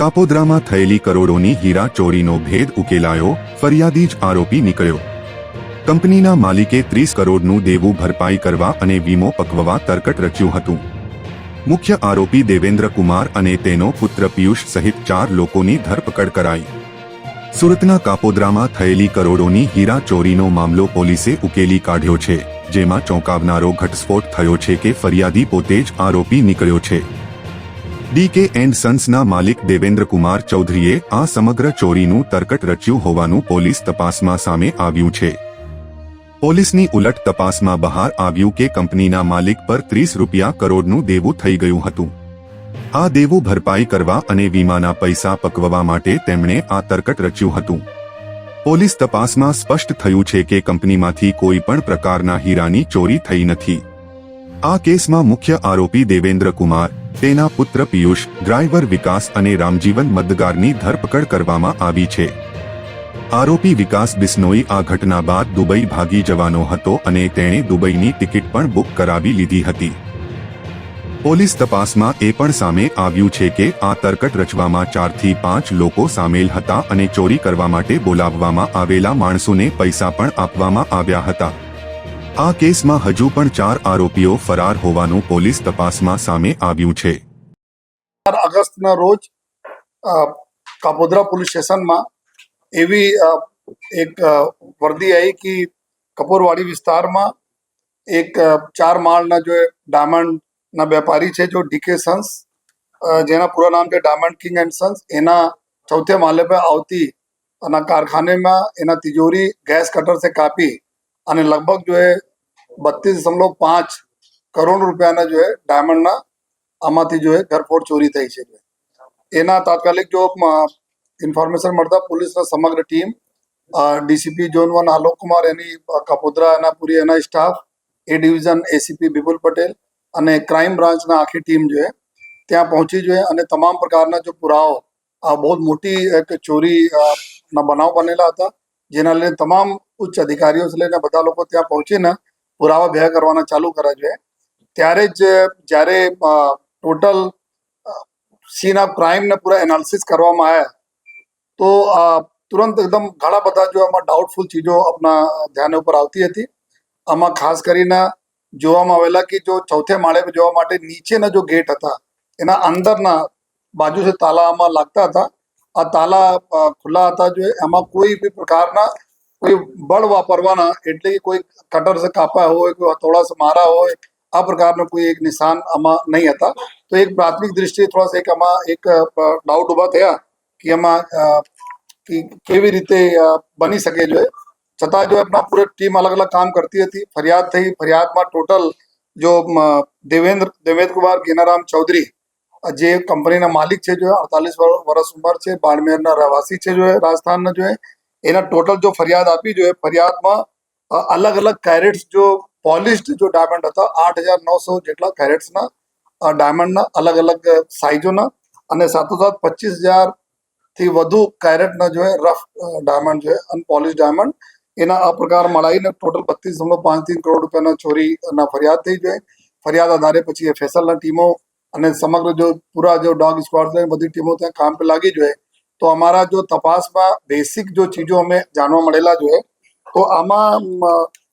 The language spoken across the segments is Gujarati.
કાપોદ્રામાં થયેલી કરોડોની હીરા ચોરીનો ભેદ ઉકેલાયો, ફરિયાદી જ આરોપી નીકળ્યો. કંપનીના માલિકે ત્રીસ કરોડનું દેવું ભરપાઈ કરવા અને વીમો પકવવા તરકટ રચ્યું હતું. મુખ્ય આરોપી દેવેન્દ્ર કુમાર અને તેનો પુત્ર પિયુષ સહિત ચાર લોકોની ધરપકડ કરાઈ. સુરતના કાપોદ્રામાં થયેલી કરોડોની હીરા ચોરીનો મામલો પોલીસે ઉકેલી કાઢ્યો છે, જેમાં ચોંકાવનારો ઘટસ્ફોટ થયો છે કે ફરિયાદી પોતે જ આરોપી નીકળ્યો છે. ડીકે એન્ડ સન્સના માલિક દેવેન્દ્ર કુમાર ચૌધરીએ આ સમગ્ર ચોરીનું તરકટ રચ્યું હોવાનું પોલીસ તપાસમાં સામે આવ્યું છે. પોલીસની ઉલટ તપાસમાં બહાર આવ્યું કે કંપનીના માલિક પર ત્રીસ રૂપિયા કરોડનું દેવું થઈ ગયું હતું. આ દેવું ભરપાઈ કરવા અને વીમાના પૈસા પકવવા માટે તેમણે આ તરકટ રચ્યું હતું. પોલીસ તપાસમાં સ્પષ્ટ થયું છે કે કંપનીમાંથી કોઈ પણ પ્રકારના હીરાની ચોરી થઈ નથી. આ કેસમાં મુખ્ય આરોપી દેવેન્દ્ર કુમાર તેના પુત્ર પિયુષ ડ્રાઈવર વિકાસ અને રામજીવન મદગારની ધરપકડ કરવામાં આવી છે. આરોપી વિકાસ બિસ્નોઈ આ ઘટના બાદ દુબઈ ભાગી જવાનો હતો અને તેણે દુબઈની ટિકિટ પણ બુક કરાવી લીધી હતી. પોલીસ તપાસમાં એ પણ સામે આવ્યું છે કે આ તરકટ રચવામાં ચારથી પાંચ લોકો સામેલ હતા અને ચોરી કરવા માટે બોલાવવામાં આવેલા માણસોને પૈસા પણ આપવામાં આવ્યા હતા. આ કેસમાં હજુ પણ ચાર આરોપીઓ ફરાર હોવાનું પોલીસ તપાસમાં સામે આવ્યું છે. ઓગસ્ટના રોજ કાપોદરા પોલીસ સ્ટેશનમાં એવી એક વર્દી આવી કે કપૂરવાડી વિસ્તારમાં એક ચાર માળના જો ડાયમંડના વેપારી છે, જો ડીકે સન્સ જેના પૂરા નામ છે ડાયમંડ કિંગ એન્ડ સન્સ, એના ચૌથે માલે પર આવતી અને કારખાનેમાં એના તિજોરી ગેસ કટર કાપી અને લગભગ જો એ બત્રીસ દશમલવ પાંચ કરોડ રૂપિયાના જો એ ડાયમંડના આમાંથી જો એ ઘરફોડ ચોરી થઈ છે. એના તાત્કાલિક જો ઇન્ફોર્મેશન મળતા પોલીસના સમગ્ર team DCP zone one Alok Kumar એની કપોદરા એના પૂરી એના staff A division ACP Bipul Patel અને ક્રાઇમ બ્રાન્ચના આખી ટીમ જો એ ત્યાં પહોંચી જોઈએ અને તમામ પ્રકારના જો પુરાવો આ બહુ મોટી એક ચોરી બનાવ બનેલા હતા. જેના લીધે તમામ ઉચ્ચ અધિકારીઓ લઈને બધા લોકો ત્યાં પહોંચીને પુરાવા ભેગા કરવાના ચાલુ કરે છે. ત્યારે જ જ્યારે ટોટલ સીન ક્રાઇમને પૂરા એનાલિસિસ કરવામાં આવ્યા તો તુરંત એકદમ ઘણા બધા જો આમાં ડાઉટફુલ ચીજો આપણા ધ્યાન ઉપર આવતી હતી. આમાં ખાસ કરીને જોવામાં આવેલા કે જો ચૌથે માળે જવા માટે નીચેના જો ગેટ હતા, એના અંદરના બાજુ તાલા આમાં લાગતા હતા, આ તાલા ખુલ્લા હતા જો, એમાં કોઈ બી પ્રકારના કોઈ બળ વાપરવાના એટલે કે કોઈ કટર से કાપ્યા હોય કોઈ હથોડા से મારા હોય આ પ્રકારનો કોઈ એક નિશાન આમાં નહીં હતા તો એક પ્રાથમિક દ્રષ્ટિએ થોડા સા એક આમાં એક ડાઉટ ઊભા થયા કે એમાં અ, કે કેવી રીતે અ, બની શકે જો એ. છતાં જો આપણા પૂરી ટીમ અલગ અલગ કામ કરતી હતી ફરિયાદ થઈ ફરિયાદમાં ટોટલ જો અમ, દેવેન્દ્ર દેવેન્દ્ર કુમાર ગેનારામ ચૌધરી અ, જે કંપનીના માલિક છે જો અડતાલીસ વર્ષ ઉંમર છે બાડમેરના રહેવાસી છે જો એ રાજસ્થાનના જો એ એના ટોટલ જો ફરિયાદ આપી જો ફરિયાદમાં અલગ અલગ કેરેટ્સ જો પોલિશ્ડ જો ડાયમંડ હતા, આઠ હજાર નવસો જેટલા કેરેટ્સના ડાયમંડના અલગ અલગ સાઇઝોના અને સાથોસાથ પચીસ હજારથી વધુ કેરેટના જો રફ ડાયમંડ છે અનપોલિશ ડાયમંડ એના આ પ્રકાર મળાવીને ટોટલ બત્રીસ પાંચ ત્રણ કરોડ રૂપિયાના ચોરીના ફરિયાદ થઈ જોઈએ. ફરિયાદ આધારે પછી એફએસએલના ટીમો અને સમગ્ર જો પૂરા જો ડોગ સ્ક્વોડ બધી ટીમો ત્યાં કામ પર લાગી જોઈએ. તો અમારા જો તપાસમાં બેસિક જો ચીજો અમે જાણવા મળેલા જોઈએ તો આમાં અમ,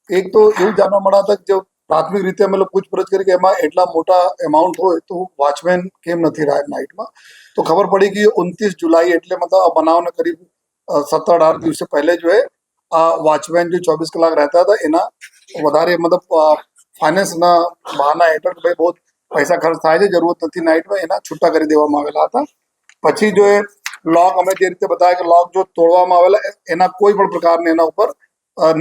એક તો એવું જાણવા મળ્યા હતા કે જો પ્રાથમિક રીતે અમે લોકો પૂછપરછ કરી કે એમાં એટલા મોટા એમાઉન્ટ હોય તો વોચમેન કેમ નથી રહ્યા નાઇટમાં તો ખબર પડી કે ઉનતીસ જુલાઈ એટલે મતલબ આ બનાવને કરીબ સત્તર અઢાર દિવસે પહેલે જો એ આ વોચમેન જો ચોવીસ કલાક રહેતા હતા એના વધારે મતલબ ફાઇનાન્સના બહાના હેઠળ કે ભાઈ બહુ પૈસા ખર્ચ થાય છે જરૂરત નથી નાઇટમાં એના છૂટા કરી દેવામાં આવેલા હતા પછી જો એ લોક અમે જે રીતે બતાવ્યા કે લોક જો તોડવામાં આવેલા, એના કોઈ પણ પ્રકારના એના ઉપર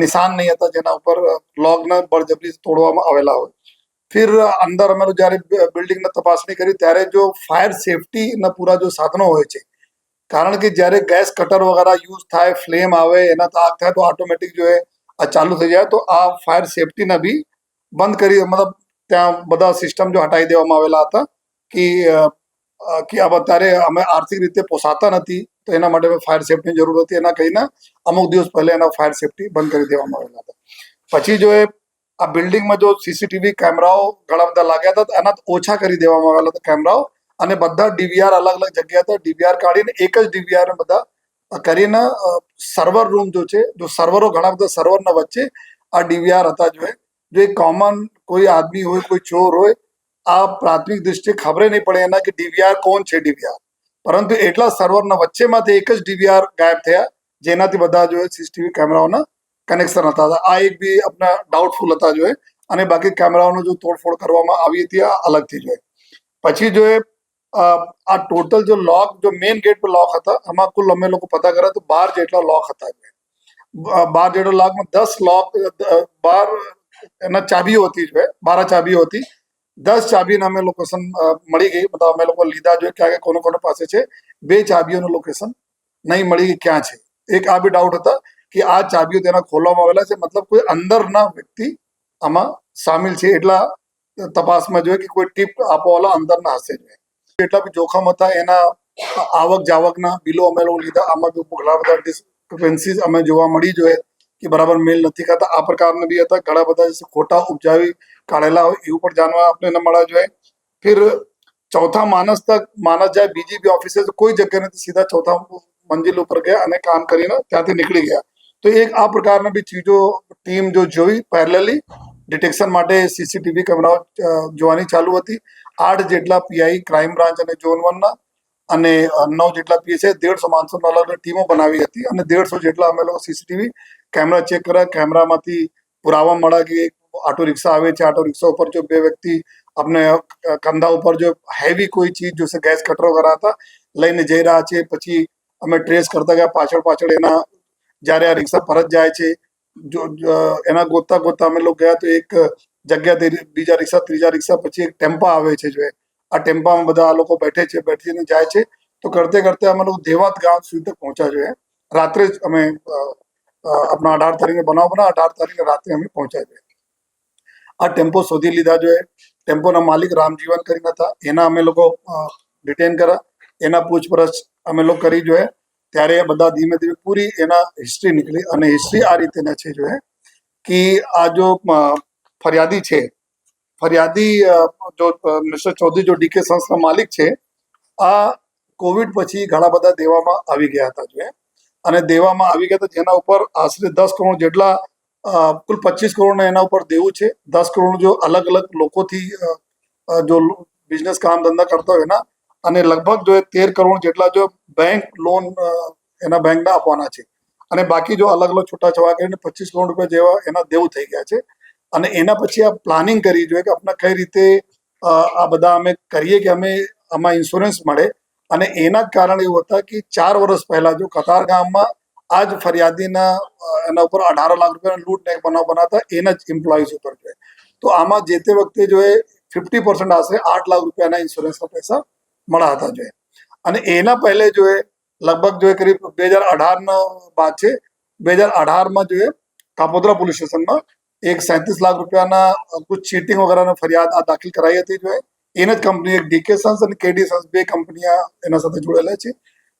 નિશાન નહીં હતા, જેના ઉપર લોકને બળજબરી તોડવામાં આવેલા હોય. ફિર અંદર અમે જ્યારે બિલ્ડિંગની તપાસણી કરી, ત્યારે જો ફાયર સેફટીના પૂરા જો સાધનો હોય છે, કારણ કે જ્યારે ગેસ કટર વગેરે યુઝ થાય, ફ્લેમ આવે, એના આગ થાય, તો ઓટોમેટિક જો આ ચાલુ થઈ જાય, તો આ ફાયર સેફટીને બી બંધ કરી, મતલબ ત્યાં બધા સિસ્ટમ જો હટાવી દેવામાં આવેલા હતા, કે કે આ અત્યારે અમે આર્થિક રીતે પોસાતા નથી, તો એના માટે ફાયર સેફટીની જરૂર હતી. એના કહીને અમુક દિવસ પહેલા એના ફાયર સેફટી બંધ કરી દેવામાં આવેલા હતા. પછી જો એ આ બિલ્ડિંગમાં જો સીસીટીવી કેમેરાઓ ઘણા બધા લાગ્યા હતા એના ઓછા કરી દેવામાં આવેલા હતા કેમેરાઓ. અને બધા ડીવીઆર અલગ અલગ જગ્યા હતા. ડીવીઆર કાઢીને એક જ ડીવીઆર બધા કરીને સર્વર રૂમ જો છે, જો સર્વરો ઘણા બધા સર્વરના વચ્ચે આ ડીવીઆર હતા જો. જો કોમન કોઈ આદમી હોય, કોઈ ચોર હોય આ પ્રાથમિક દૃષ્ટિએ ખબર નહીં પડે એના કે ડીવીઆર કોણ છે ડીવીઆર. પરંતુ એટલા સર્વરના વચ્ચેમાંથી એક જ ડીવીઆર ગાયબ થયા, જેનાથી બધા જો સીસીટીવી કેમેરાઓના કનેક્શન હતા. આ એક બી આપણા ડાઉટફુલ હતા જોઈએ અને બાકી કેમેરાઓનો જો તોડફોડ કરવામાં આવી હતી, આ અલગથી જોઈએ પછી જોએ આ ટોટલ જો લોક, જો મેઇન ગેટ પર લોક હતા, આમાં કુલ અમે લોકો પતા કર્યા તો બાર જેટલા લોક હતા બાર જેટલા લોકમાં દસ લોક બાર એના ચાબીઓ હતી બારા બાર ચાબીઓ હતી. દસ ચાબીના અમે લોકેશન મળી ગઈ. મતલબ અમે લોકો લીધા જોઈએ ક્યાં કોનો કોનો પાસે છે. બે ચાબીઓનું લોકેશન નહીં મળી ગઈ, ક્યાં છે? એક આ બી ડાઉટ હતા કે આ ચાબીઓ તેના ખોલવામાં આવેલા છે. મતલબ કોઈ અંદરના વ્યક્તિ આમાં સામેલ છે એટલા તપાસમાં જોઈએ કે કોઈ ટીપ આપવાવાળા અંદરના હશે જોઈએ એટલા બી જોખમ હતા એના આવક જાવકના બિલો અમે લોકો લીધા. આમાં બી ઘણા બધા ડિસ્ક્રિપન્સીસ અમે જોવા મળી જોઈએ. કે બરાબર મેલ નથી ખાતા. આ પ્રકારના બી હતા. ઘણા બધા જે ખોટા ઉપજાવી કાઢેલા હોય એવું પણ જાણવા આપણે ન મળવા જોઈએ. ફિર ચોથા માણસ તક માણસ જાય બીજી બી ઓફિસે કોઈ જગ્યા નથી. સીધા ચોથા મંજિલ ઉપર ગયા અને કામ કરીને ત્યાંથી નીકળી ગયા. તો એક આ પ્રકારના બી ચીજો ટીમ જો જોઈ પેરેલલી ડિટેક્શન માટે સીસીટીવી કેમેરાઓ જોવાની ચાલુ હતી. આઠ જેટલા પીઆઈ ક્રાઇમ બ્રાન્ચ અને ઝોન વનના અને નવ જેટલા પીએસઆઈ દેડસો માણસો અલગ ટીમો બનાવી હતી અને દેડસો જેટલા અમે લોકો સીસીટીવી કેમેરા ચેક કર્યા, કેમેરામાંથી પુરાવા મળ્યા કે ઓટો રિક્ષા આવે છે ઓટો રિક્ષા ઉપર જો બે વ્યક્તિ આપણે કંધા ઉપર જો હેવી કોઈ ચીજ જો ગેસ કટરો કર્યા હતા, લઈને જઈ રહ્યા છે, પછી અમે ટ્રેસ કરતા ગયા, પાછળ પાછળ એના, જ્યારે આ રિક્ષા પરત જાય છે, જો એના ગોતતા ગોતતા અમે લોકો ગયા તો એક જગ્યાથી બીજા રિક્ષા ત્રીજા રિક્ષા પછી એક ટેમ્પા આવે છે જો આ ટેમ્પામાં બધા આ લોકો બેઠે છે, બેઠીને જાય છે. તો કરતે કરતે અમે લોકો દેવાત ગામ સુધી પહોંચ્યા જોઈએ રાત્રે જ અમે આપણા અઢાર તારીખે બનાવ બના અઢાર તારીખે રાત્રે અમે પહોંચાઈ ગયા આ ટેમ્પો શોધી લીધા જોઈએ ટેમ્પોના માલિક રામજીવન કરીને હતા એના અમે લોકો ડિટેન કર્યા એના પૂછપરછ અમે લોકો કરી જોઈએ ત્યારે બધા ધીમે ધીમે પૂરી એના હિસ્ટ્રી નીકળી અને હિસ્ટ્રી આ રીતેના છે જોઈએ કે આ જો ફરિયાદી છે ફરિયાદી જો મિસ્ટર ચૌધરી જો ડીકે સંસ્થા માલિક છે આ કોવિડ પછી ઘણા બધા દેવામાં આવી ગયા હતા જોઈએ અને દેવામાં આવી ગયા હતા જેના ઉપર આશરે દસ કરોડ જેટલા કુલ પચીસ કરોડના એના ઉપર દેવું છે. દસ કરોડ જો અલગ અલગ લોકોથી જો બિઝનેસ કામ ધંધા કરતા હોય એના, અને લગભગ જો તેર કરોડ જેટલા જો બેંક લોન એના બેંકના આપવાના છે. અને બાકી જો અલગ અલગ છૂટા છવા કરીને પચીસ કરોડ રૂપિયા જેવા એના દેવું થઈ ગયા છે. અને એના પછી આ પ્લાનિંગ કરી જોઈએ કે આપણે કઈ રીતે આ બધા અમે કરીએ કે અમે આમાં ઇન્સ્યોરન્સ મળે. અને એના જ કારણે એવું હતા કે ચાર વર્ષ પહેલા જો કતાર ગામમાં આ જ ફરિયાદીના એના ઉપર અઢાર લાખ રૂપિયાના લૂંટ ને બનાવ બનાતા એના જ એમ્પ્લોઈઝ ઉપર છે. તો આમાં જે તે વખતે જો એ ફિફ્ટી પર્સન્ટ આશરે આઠ લાખ રૂપિયાના ઇન્સ્યોરન્સના પૈસા મળ્યા હતા જોઈએ અને એના પહેલે જો એ, લગભગ જો એ કરીબ બે હજાર અઢારનો બાદ છે, બે હજાર અઢારમાં જો એ કાપોદ્રા પોલીસ સ્ટેશનમાં એક સેંત્રીસ લાખ રૂપિયાના કુછ ચીટિંગ વગેરેની ફરિયાદ આ દાખલ કરાઈ હતી જો એ. એને જ કંપની એક ડીકે સન્સ અને કેડી સન્સ બે કંપનીઓ એના સાથે જોડેલા છે.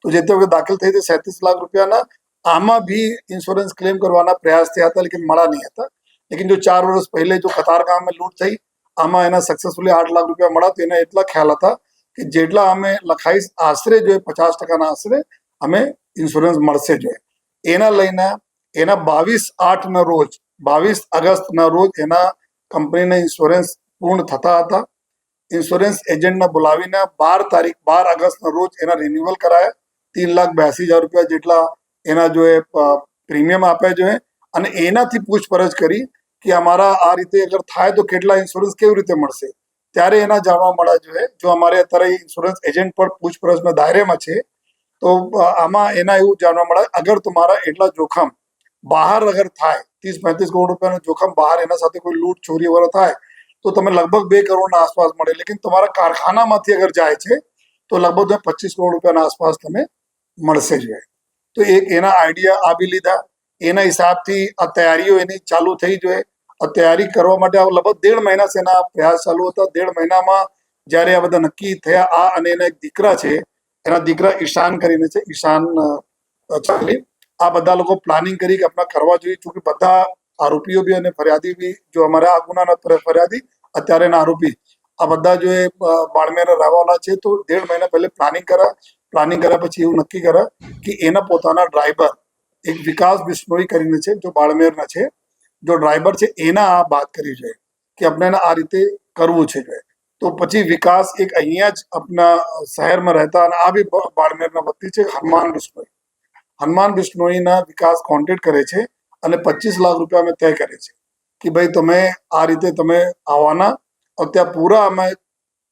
તો જે તે વખતે દાખલ થઈ હતી સેંત્રીસ લાખ રૂપિયાના, આમાં બી ઇન્સ્યોરન્સ ક્લેમ કરવાના પ્રયાસ થયા હતા, લેકિન મળા નહીં હતા. લેકિન જો ચાર વર્ષ પહેલે જો કતાર ગામમાં લૂંટ થઈ, આમાં એના સક્સેસફુલી આઠ લાખ રૂપિયા મળ્યા, તો એને એટલા ખ્યાલ હતા કે જેટલા અમે લખાઈશ આશરે જોઈએ, પચાસ ટકાના આશરે અમે ઇન્સ્યોરન્સ મળશે જોઈએ. એના લઈને એના બાવીસ આઠના રોજ, બાવીસ અગસ્તના રોજ એના કંપનીના ઇન્સ્યોરન્સ પૂર્ણ થતા હતા. ઇન્સ્યોરન્સ એજન્ટને બોલાવીને બાર તારીખ, બાર ઓગસ્ટના રોજ એના રિન્યુઅલ કરાયા. તીન લાખ બ્યાસી હજાર રૂપિયા જેટલા એના જો એ પ્રીમિયમ આપ્યા જોઈએ અને એનાથી પૂછપરછ કરી કે અમારા આ રીતે અગર થાય તો કેટલા ઇન્સ્યોરન્સ કેવી રીતે મળશે. ત્યારે એના જાણવા મળ્યા જોઈએ જો અમારે અત્યારે ઇન્સ્યોરન્સ એજન્ટ પર પૂછપરછના દાયરેમાં છે, તો આમાં એના એવું જાણવા મળે, અગર તમારા એટલા જોખમ બહાર અગર થાય, ત્રીસ, પાંત્રીસ કરોડ રૂપિયાનું જોખમ બહાર એના સાથે કોઈ લૂંટ ચોરી વગેરે થાય તો તમે લગભગ બે કરોડના આસપાસ મળે. લેકિન તમારા કારખાનામાંથી અગર જાય છે, તો લગભગ પચીસ કરોડ રૂપિયાના આસપાસ તમે મળશે જ તો એક એના આઈડિયા આપી લીધા. એના હિસાબથી આ તૈયારીઓ એની ચાલુ થઈ જોઈએ આ તૈયારી કરવા માટે લગભગ દેઢ મહિના એના પ્રયાસ ચાલુ હતા. દેઢ મહિનામાં જ્યારે આ બધા નક્કી થયા, આ અને એના એક દીકરા છે, એના દીકરા ઈશાન કરીને છે, ઈશાન ચાલી. આ બધા લોકો પ્લાનિંગ કરી કે આપણે કરવા જોઈએ ચૂંકિ બધા આરોપીઓ બી અને ફરિયાદી બી, જો અમારા આ ગુનાના ફરિયાદી અત્યારેના આરોપી. આ બધા જો એ બાળમેર રહેવાવાળા છે, તો દેઢ મહિના પહેલે પ્લાનિંગ કરે, પ્લાનિંગ કર્યા પછી એવું નક્કી કરે કે એના પોતાના ડ્રાઈવર, એક વિકાસ બિશ્નોઈ કરીને છે, જો બાળમેરના છે, જો ડ્રાઈવર છે, એના આ વાત કરી છે, કે આપણે આ રીતે કરવું છે જોઈએ તો પછી વિકાસ એક અહીંયા જ આપણા શહેરમાં રહેતા અને આ બી બાળમેરના વતી છે, હનુમાન બિશ્નોઈ. હનુમાન બિશ્નોઈના વિકાસ કોન્ટેક્ટ કરે છે અને પચીસ લાખ રૂપિયા અમે તય કરી છે કે ભાઈ તમે આ રીતે તમે આવવાના. અત્યારે પૂરા અમે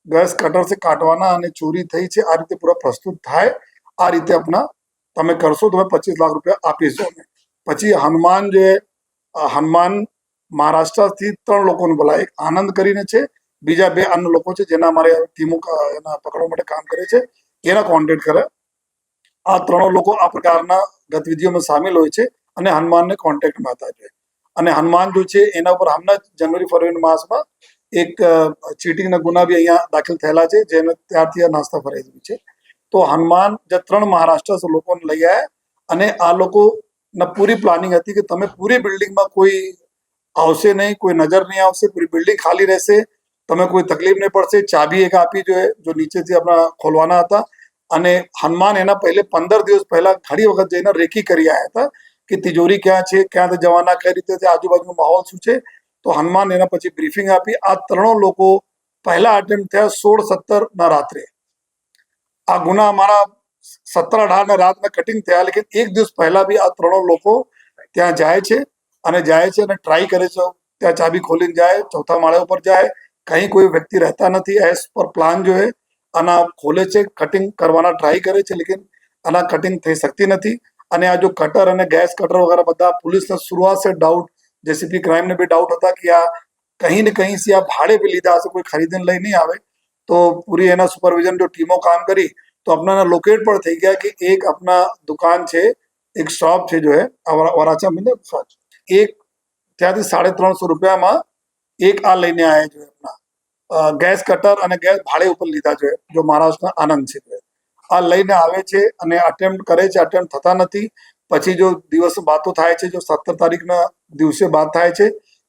ગેસ કટરથી કાઢવાના અને ચોરી થઈ છે, આ રીતે પૂરા પ્રસ્તુત થાય, આ રીતે આપના તમે કરશો, તમે પચીસ લાખ રૂપિયા આપીશું અમે. પછી હનુમાન જે, હનુમાન મહારાષ્ટ્રથી ત્રણ લોકોને બોલાય એક આનંદ કરીને છે, બીજા બે અન્ય લોકો છે, જેના અમારે ટીમો એના પકડવા માટે કામ કરે છે, એના કોન્ટેક્ટ કરે. આ ત્રણ લોકો આ પ્રકારના ગતિવિધિઓમાં સામેલ હોય છે. અને હનુમાનને કોન્ટેક્ટમાં હતા જોઈએ અને હનુમાન જો છે, એના ઉપર હમણાં જનવરી ફરવરી માસમાં એક ચીટિંગના ગુના બી અહીંયા દાખલ થયેલા છે, જેને ત્યારથી નાસ્તા ફરાઈ છે. તો હનુમાન જે ત્રણ મહારાષ્ટ્ર લોકોને લઈ આવ્યા અને આ લોકોના પૂરી પ્લાનિંગ હતી કે તમે પૂરી બિલ્ડિંગમાં કોઈ આવશે નહીં, કોઈ નજર નહીં આવશે, પૂરી બિલ્ડિંગ ખાલી રહેશે, તમે કોઈ તકલીફ નહીં પડશે, ચાબી એક આપી જોઈએ, જો નીચેથી આપણા ખોલવાના હતા. અને હનુમાન એના પહેલે પંદર દિવસ પહેલા ઘણી વખત જઈને રેકી કરી આવ્યા હતા. કે તિજોરી ક્યાં છે, ક્યાં જવાના, કઈ રીતે છે, આજુબાજુનો માહોલ શું છે, તો હનુમાન એના પછી બ્રીફિંગ આપી. આ ત્રણો લોકો પહેલા અટેમ્પ્ટ થયા સોળ સત્તર ના રાત્રે. આ ગુના અમારા સત્તર અઢાર ના રાતના કટિંગ થયા, લેકિન એક દિવસ પહેલા બી આ ત્રણો લોકો ત્યાં જાય છે અને જાય છે અને ટ્રાય કરે છે. ત્યાં ચાબી ખોલીને જાય, ચોથા માળે ઉપર જાય, કઈ કોઈ વ્યક્તિ રહેતા નથી એસ પર પ્લાન જો આના ખોલે છે કટિંગ કરવાના ટ્રાય કરે છે, લેકિન આના કટિંગ થઈ શકતી નથી. અને આ જો કટર અને ગેસ કટર વગેરે બધા પોલીસને શરૂઆત છે ડાઉટ જેસીપી ક્રાઇમને બી ડાઉટ હતા કે આ કहीं ને કहीं સે આ ભાડે પે લીધા હશે, કોઈ ખરીદીને લઈ નહીં આવે. તો પૂરી એના સુપરવિઝન જો ટીમો કામ કરી, તો આપણાના લોકેટ પણ થઈ ગયા કે એક આપના દુકાન છે, એક શોપ છે જો હે વરાછા મિલે એક ત્યાંથી સાડી ત્રણસો રૂપિયામાં એક આ લઈને આવ્યા જોઈએ આપણા ગેસ કટર અને ગેસ ભાડે ઉપર લીધા જોઈએ જો મહારાષ્ટ્રના આનંદ છે જોઈએ આ લઈને આવે છે અને અટેમ્પ્ટ કરે છે અટેમ્પ્ટ થતા નથી. પછી જો દિવસ બાતો થાય છે, જો સત્તર તારીખના દિવસે બાદ થાય છે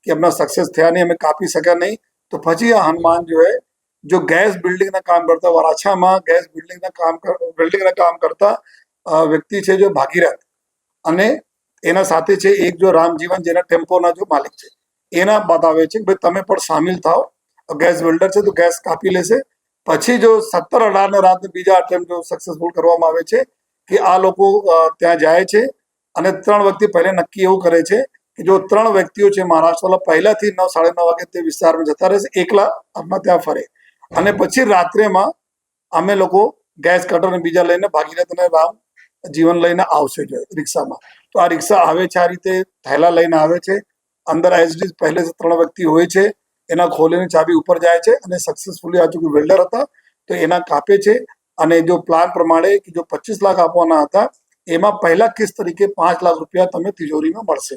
કે એમના સક્સેસ થયા નહીં, અમે કાપી શક્યા નહીં, તો પછી આ હનુમાન જો હે જો ગેસ બિલ્ડિંગના કામ કરતા, વરાછામાં ગેસ બિલ્ડિંગના કામ બિલ્ડિંગના કામ કરતા વ્યક્તિ છે જો ભાગીરથ અને એના સાથે છે એક જો રામજીવન જેના ટેમ્પોના જો માલિક છે. એના બતાવે છે કે ભાઈ તમે પણ સામેલ થાઓ. ગેસ બિલ્ડર છે તો ગેસ કાપી લેશે પછી જો સત્તર અઢાર ને રાત બીજા અટેમ્પ જો સક્સેસફુલ કરવામાં આવે છે, કે આ લોકો ત્યાં જાય છે અને ત્રણ વ્યક્તિ પહેલે નક્કી એવું કરે છે કે જો ત્રણ વ્યક્તિઓ છે મહારાષ્ટ્રવાળા, પહેલાથી નવ, સાડા નવ વાગે તે વિસ્તારમાં જતા રહેશે, એકલા આપણા ત્યાં ફરે. અને પછી રાત્રેમાં અમે લોકો ગેસ કટર અને બીજા લઈને ભાગીને અને રામ જીવન લઈને આવશે જો રિક્ષામાં. તો આ રિક્ષા આવે છે આ રીતે થેલા લઈને આવે છે. અંદર એસડી પહેલે ત્રણ વ્યક્તિ હોય છે એના ખોલીની ચાબી ઉપર જાય છે અને સક્સેસફુલી આજુ વેલ્ડર હતા, તો એના કાપે છે અને જો પ્લાન પ્રમાણે કે જો પચીસ લાખ આપવાના હતા, એમાં પહેલા કેસ તરીકે પાંચ લાખ રૂપિયા તમે તિજોરીમાં મળશે.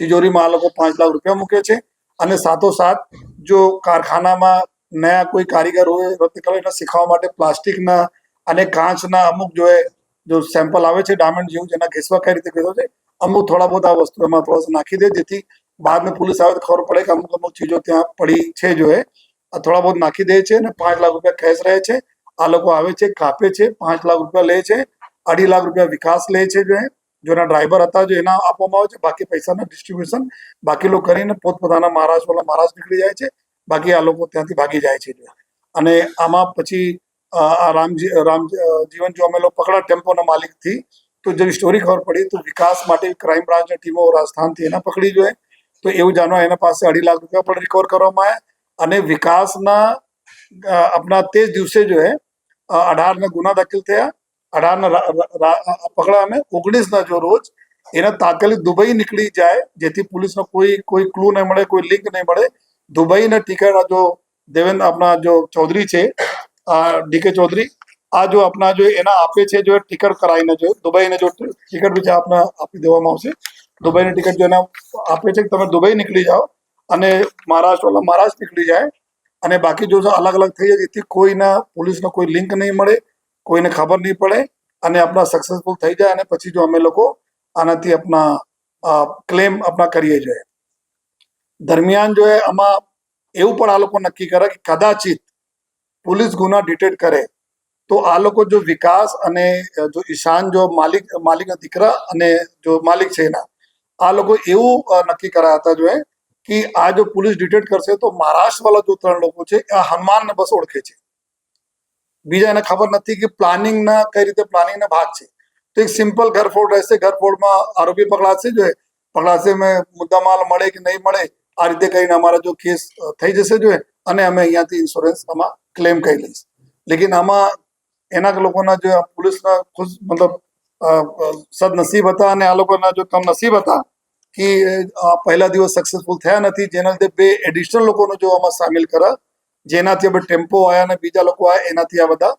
તિજોરીમાં આ લોકો પાંચ લાખ રૂપિયા મૂકે છે અને સાથોસાથ જો કારખાનામાં નયા કોઈ કારીગર હોય, રત્નકલા શીખવા માટે પ્લાસ્ટિકના અને કાચના અમુક જો એ, જો સેમ્પલ આવે છે ડાયમંડ જેવું જેના ઘેસવા કઈ રીતે ઘેસો છે, અમુક થોડા બધા વસ્તુ એમાં થોડા નાખી દે, જેથી बाद में पुलिस આવે તો ખબર પડે કે અમુક અમુક ચીજો ત્યાં પડી છે જો એ આ થોડા बहुत નાખી દે છે અને પાંચ લાખ રૂપિયા કેશ રહે છે આ લોકો આવે છે કાપે છે પાંચ લાખ રૂપિયા લે છે અઢી લાખ રૂપિયા વિકાસ લે છે જો એ જોના ડ્રાઈવર હતા જો એના આપવામાં આવે છે બાકી પૈસાના ડિસ્ટ્રીબ્યુશન બાકી લોકો કરીને પોતપોતાના મહારાષ્ટ્ર વાળા મહારાષ્ટ્ર નીકળી જાય છે બાકી આ લોકો ત્યાંથી ભાગી જાય છે જો. અને આમાં પછી અ, આ રામજી રામ અ, જીવન જો અમે લોકો પકડા ટેમ્પોના માલિકથી તો જેવી સ્ટોરી ખબર પડી તો વિકાસ માટે ક્રાઇમ બ્રાન્ચની ટીમો રાજસ્થાનથી એના પકડી જોઈએ તો એવું જાણવા એના પાસે અઢી લાખ રૂપિયા પણ રિકવર કરવામાં આવ્યા અને વિકાસના આપણા તે જ દિવસે જો હે અઢારના ગુના દાખલ થયા. અઢારના પકડા અમે ઓગણીસના જો રોજ એને તાત્કાલિક દુબઈ નીકળી જાય, જેથી પોલીસનો કોઈ કોઈ ક્લુ નહીં મળે, કોઈ લિંક નહીં મળે. દુબઈના ટિકિટ આ જો દેવેન્દ્ર આપણા જો ચૌધરી છે ડીકે ચૌધરી, આ જો આપણા જો એના આપે છે, જો ટિકટ કરાવીને જો, દુબઈને જો ટિકિટ બીજા આપના આપી દેવામાં આવશે. દુબઈની ટિકિટ જો એના આપે છે કે તમે દુબઈ નીકળી જાઓ અને મહારાષ્ટ્ર મહારાષ્ટ્ર નીકળી જાય અને બાકી જો અલગ અલગ થઈ જાય જેથી કોઈના પોલીસનો કોઈ લિંક નહીં મળે, કોઈને ખબર નહીં પડે અને આપણા સક્સેસફુલ થઈ જાય અને પછી જો અમે લોકો આનાથી આપણા ક્લેમ આપણા કરીએ જોઈએ દરમિયાન જો આમાં એવું પણ આ લોકો નક્કી કરે કે કદાચિત પોલીસ ગુના ડિટેક્ટ કરે, તો આ લોકો જો વિકાસ અને જો ઈશાન જો માલિક, માલિકના દીકરા અને જો માલિક છે એના આ લોકો એવું નક્કી કરાયા હતા જો કે આ જો પોલીસ ડિટેક્ટ કરશે તો મહારાષ્ટ્ર વાળા જો ત્રણ લોકો છે આ હનુમાનને બસ ઓળખે છે. બીજા એને ખબર નથી કે પ્લાનિંગના કઈ રીતે પ્લાનિંગના ભાગ છે. તો એક સિમ્પલ ઘરફોડ રહેશે ઘરફોડમાં આરોપી પકડાશે જો પકડાશે મેં મુદ્દામાલ મળે કે નહીં મળે, આ રીતે કરીને અમારા જો કેસ થઈ જશે જો અને અમે અહીંયાથી ઇન્સ્યોરન્સ આમાં ક્લેમ કરી લઈશ. લેકિન આમાં એના લોકોના જે પોલીસના ખુશ મતલબ સદનસીબ હતા અને આ લોકોના જો કમ નસીબ હતા કે પહેલા દિવસ સક્સેસફુલ થયા નથી, જેના લીધે બે એડિશનલ લોકોનો જો આમાં સામેલ કર્યા, જેનાથી હવે ટેમ્પો આવ્યા અને બીજા લોકો આવ્યા એનાથી આ બધા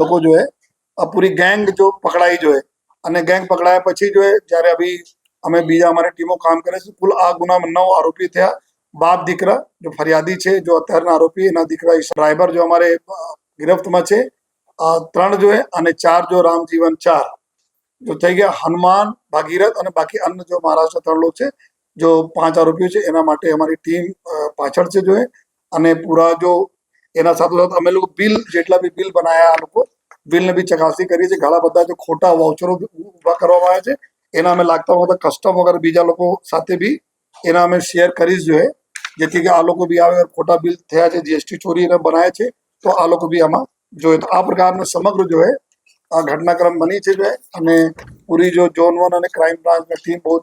લોકો જો હે, આ પૂરી ગેંગ જો પકડાઈ જોઈએ અને ગેંગ પકડાયા પછી જો જ્યારે અભી અમે બીજા અમારી ટીમો કામ કરે છે, કુલ આ ગુનામાં નવ આરોપી થયા. બાપ દીકરા જો ફરિયાદી છે, જો અત્યારના આરોપી, એના દીકરા ડ્રાઈવર જો અમારે ગિરફ્તમાં છે. આ ત્રણ જો અને ચાર જો રામજીવન ચાર. જો થઈ ગયા હનુમાન, ભાગીરથ અને બાકી અન્ય જો મહારાષ્ટ્ર ત્રણ લોક છે, જો પાંચ આરોપીઓ છે, એના માટે અમારી ટીમ પાછળ છે જોઈએ અને પૂરા જો એના સાથોસાથ અમે લોકો બિલ, જેટલા બી બિલ બનાયા આ લોકો, બિલને બી ચકાસણી કરીએ છીએ. ઘણા બધા જો ખોટા વાઉચરો ઊભા કરવામાં આવ્યા છે. એના અમે લાગતા વખતે કસ્ટમ વગર બીજા લોકો સાથે બી એના અમે શેર કરીશ જોઈએ જેથી કે આ લોકો બી આવે, ખોટા બિલ થયા છે, જીએસટી ચોરી એને બનાવે છે, તો આ લોકો બી આમાં જોઈએ તો આ પ્રકારનો સમગ્ર જો હે આ ઘટનાક્રમ બની છે અને પૂરી જો ઝોન વન અને ક્રાઇમ બ્રાન્ચની ટીમ બહુ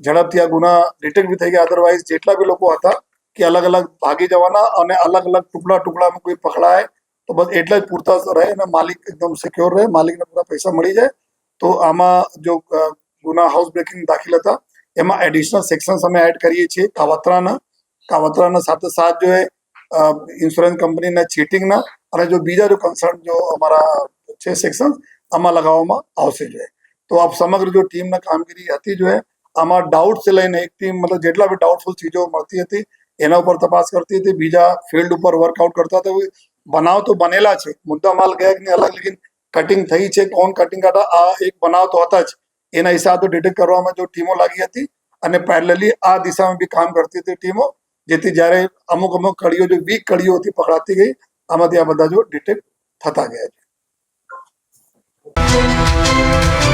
ઝડપથી આ ગુના ડિટેક્ટ બી થઈ ગયા. અધરવાઇઝ જેટલા બી લોકો હતા કે અલગ અલગ ભાગી જવાના અને અલગ અલગ ટુકડા ટુકડામાં કોઈ પકડાય તો બસ એટલા જ પૂરતા રહે અને માલિક એકદમ સિક્યોર રહે. માલિકને પૂરા પૈસા મળી જાય. તો આમાં જો ગુના હાઉસ બ્રેકિંગ દાખલ હતા, એમાં એડિશનલ સેક્શન્સ અમે એડ કરીએ છીએ. કાવતરાના કાવતરાના સાથે સાથ જો ઇન્સ્યોરન્સ કંપનીના ચીટિંગના અને જો બીજા જો કન્સર્ન જો અમારા છે સેક્શન આમાં લગાવવામાં આવશે જો તો આપ સમગ્ર જો ટીમના કામગીરી હતી જો આમાં ડાઉટ લઈને એક ટીમ મતલબ જેટલા બી ડાઉટફુલ ચીજો મળતી હતી એના ઉપર તપાસ કરતી હતી બીજા ફિલ્ડ ઉપર વર્કઆઉટ કરતા હતા બનાવ તો બનેલા છે મુદ્દા માલ ગયા કે અલગ લેકિન કટિંગ થઈ છે કોણ કટિંગ કાઢા આ એક બનાવ તો હતા જ એના હિસાબે ડિટેક્ટ કરવામાં જો ટીમો લાગી હતી અને પેરેલલી આ દિશામાં બી કામ કરતી હતી ટીમો જેથી જ્યારે અમુક અમુક કડીઓ જો વીક કડીઓ હતી પકડાતી ગઈ આમાંથી આ બધા જો ડિટેક્ટ થતા ગયા છે Música